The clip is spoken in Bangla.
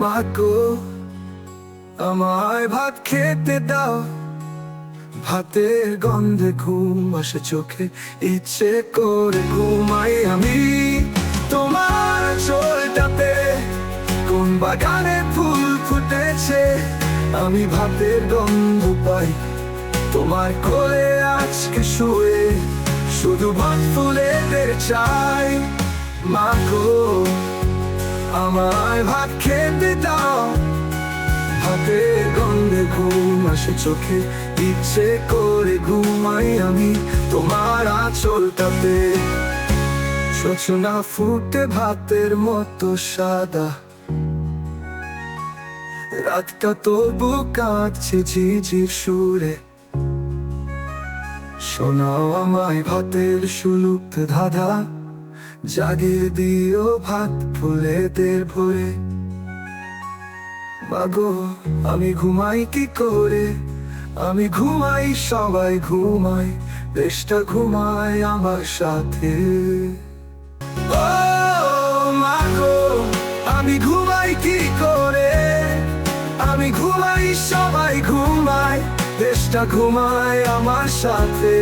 গো আমায় ভাত খেতে দাও। ভাতের গন্ধে ঘুম আসে চোখে, ইচ্ছে করে ঘুমাই আমি। তোমার চোলটাতে কোন বাগানে ফুল ফুটেছে? আমি ভাতের গন্ধ পাই, তোমার কোলে আজকে শুয়ে। শুধু ভাত ফুলেদের চাই। মাগো আমায় ভাত খেতে দাও। হাতে গন্ধে ঘুম আসে, চোখে ইচ্ছে করে ঘুমাই আমি তোমার আঁচলটাতে। সূচনা ফুটে ভাতের মতো সাদা। রাতটা তবু কাঁদছে ঝিঝির সুরে। শোনাও আমায় ভাতের সুলুপ্ত ধাঁধা। জাগিয়ে দিও ভাত ফুলেদের ভরে। মাগো, আমি ঘুমাই কি করে? আমি ঘুমাই, সবাই ঘুমাই দেশটা ঘুমায় আমার সাথে। মাগো, আমি ঘুমাই কি করে? আমি ঘুমাই, সবাই ঘুমাই দেশটা ঘুমায় আমার সাথে।